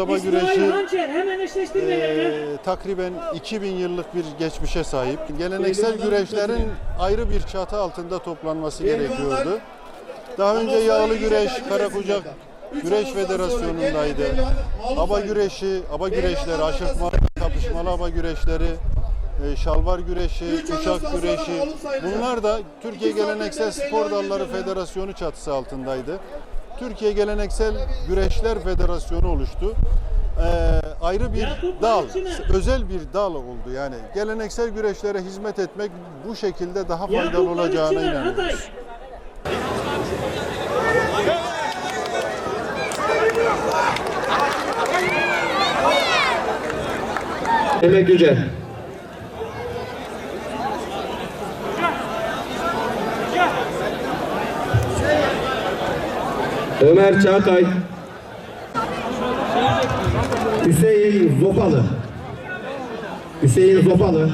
aba İsmail güreşi Hançer hemen e, takriben 2000 yıllık bir geçmişe sahip. Geleneksel güreşlerin ayrı bir çatı altında toplanması gerekiyordu. Daha önce yağlı güreş, Karakucak Güreş Federasyonu'ndaydı. Aba güreşi, aba güreşleri, aşırtmalı, kapışmalı aba güreşleri, şalvar güreşi, uçak güreşi. Bunlar da Türkiye Geleneksel Spor Dalları Federasyonu çatısı altındaydı. Türkiye Geleneksel Güreşler Federasyonu oluştu. E, ayrı bir dal, özel bir dal oldu. Yani geleneksel güreşlere hizmet etmek bu şekilde daha faydalı olacağına inanıyoruz. Mehmet Yücel. Ömer Çağatay. Hüseyin Zopalı. Hüseyin Zopalı.